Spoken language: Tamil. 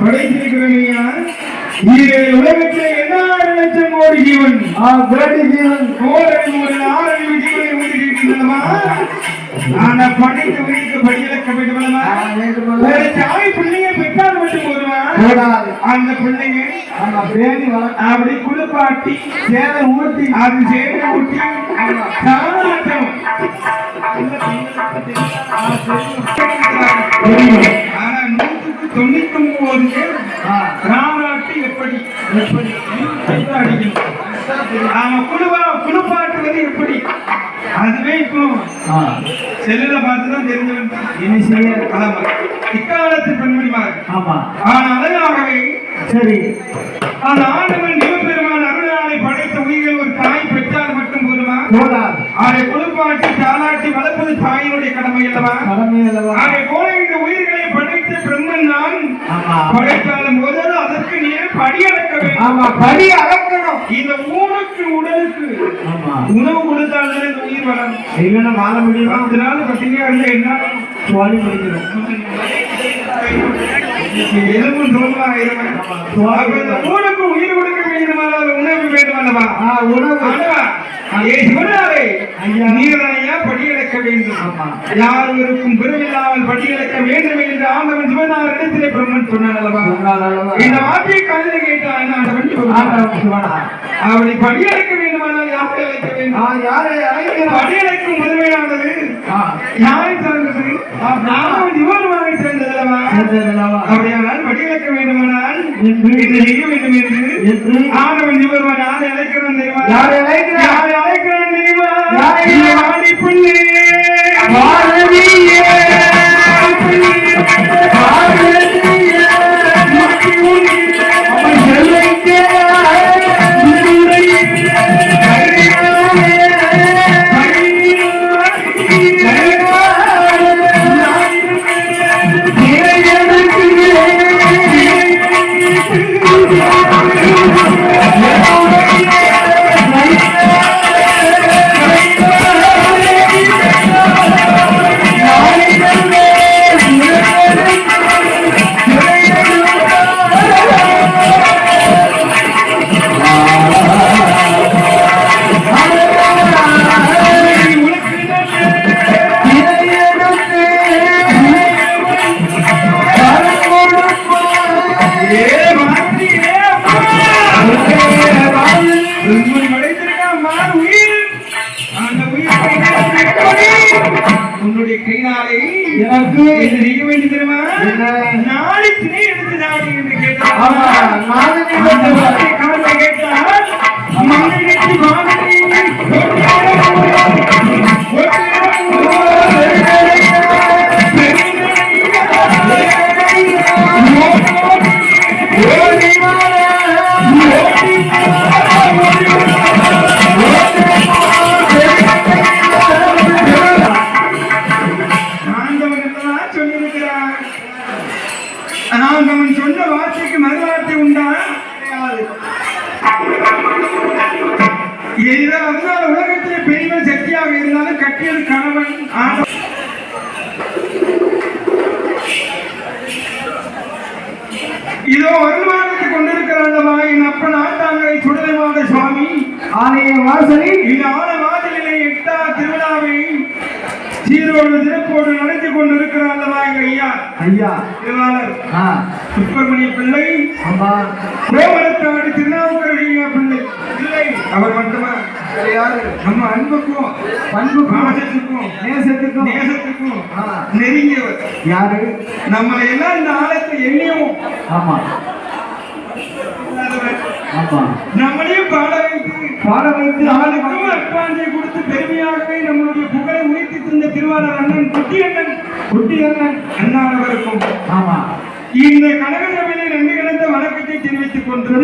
படைத்திருக்கிறனையா ஈரேழு உலகத்திலே எண்ணாயிரம் லட்சம் கோடி ஜீவன் கோடி ஜீவன் கோடி ஒரு ஆறறிவு ஜீவனை ஊட்டிருக்கின்றனமா ஆனா படைத்த உயிருக்கு ஆ, வேண்டுமல்ல. ஒரு தாய் பிள்ளையை பெற்றால் மட்டும் போதுமா? அந்த பிள்ளைங்க அப்படி குளிப்பாட்டி சேவை ஊட்டி அது சேர்ந்து ஊட்டி ராமநாட்டு எப்படி? எப்படி? ஆமா குழுவா குழுப்பாட்டுவது எப்படி? அதுவே இப்போ ஆ, செல்லுல பார்த்துதான் தெரிஞ்சவன். இனி செய்ய ஆமா இக்காலத்து பெண்மணிமார் ஆமா. ஆனா அதனாகவே சரி. அந்த ஆண்டவன் சிவபெருமான் அருளாலை படைத்த உயிர்கள் ஒரு தாய் பெற்றால் மட்டும் போதுமா? அதை குளிப்பாட்டி தாளாட்டி வளர்ப்பது தாயினுடைய கடமை அல்லவா? கடமை அல்லவா? அதை போல இந்த உயிர்களை படைத்த பிரம்மன் நான் படைத்தாலும் போது அதற்கு நீர் படியடக்க வேண்டும். ஆமா படி அளக்கணும் இந்த ஊனுக்கு உடலுக்கு உணவு கொடுத்தால்தான் இந்த உயிர் வளரும். இல்லைன்னா வாழ முடியுமா? பத்து நாள் பத்திரிகை இருந்தா என்ன சுவாலி முடிக்கிறோம் எலும்பும் தோல்வா இருவன் இந்த உயிர் கொடுக்க வேண்டுமானால் உணவு வேண்டுமல்லவா ஆ உணவு. ஆண்டவா, ஏ சிவனாரே, ஐயா. வேண்டும் ஆமா. யாருக்கும் பிறவில்லாமல் படியெடுக்க வேண்டும் என்று ஆண்டவன் சிவனார் இடத்திலே பிரம்மன் சொன்னான் அல்லவா? இந்த வார்த்தையை காதில் கேட்டான் ஆண்டவன். அப்படி படியெடுக்க வேண்டுமானால் யாரை அழைக்க ஆ, வேண்டும் யாரை அழைக்கிறார்? படியெடுக்கும் முதன்மையானது ஆ, யாரை சார்ந்தது? ஆண்டவன் சிவனாரை சேர்ந்தது அல்லவா? அப்படியானால் வேண்டுமானால் செய்ய வேண்டும் என்று? ஆண்டவன் சிவன் யாரை அழைக்கிறான் தெரியுமா? யாரை அழைக்கிறான் தெரியுமா? யாரை? புள்ளி உன்னுடைய கைனாலே எனக்கு செய்ய வேண்டும் தெரியுமா? நாளை திணை எடுத்து சாப்பிடு என்று கேட்டார். நாளை திணை அந்த இதோ அதனால உலகத்தில் பெரியவன் சக்தியாக இருந்தாலும் கட்டியது கணவன் ஆண்டவன் இதோ வருமானத்தை கொண்டிருக்கிறாண்டவா என் அப்பன் ஆட்டாங்கரை சுடலைவாத சுவாமி. ஆலய வாசலில் இந்த ஆன வாசலிலே எட்டா திருவிழாவை சீரோடு சிறப்போடு நடத்தி கொண்டிருக்கிறாண்டவா எங்க ஐயா? ஐயா. திருவாளர் சுப்பிரமணிய பிள்ளை. ஆமா கோமரத்தாடு திருநாவுக்கரடியா பிள்ளை. பிள்ளை அவர் மட்டுமா? நம்ம அன்புக்கும் பண்பு பாசத்துக்கும் நேசத்துக்கும். நேசத்துக்கும். நெருங்கியவர். யாரு? நம்மளை எல்லாம் இந்த ஆழத்தை எண்ணியும் ஆமா. நம்மளையும் பாட வைத்து பாட வைத்து நாளுக்கும் அப்பாஞ்சை கொடுத்து பெருமையாகவே நம்மளுடைய புகழை உயர்த்தி தந்த திருவாளர் அண்ணன் குட்டி அண்ணன் குட்டி அண்ணன் அண்ணானவருக்கும் ஆமா. இந்த கனகசபையிலே நன்றி கலந்த வணக்கத்தை தெரிவித்துக் கொண்டு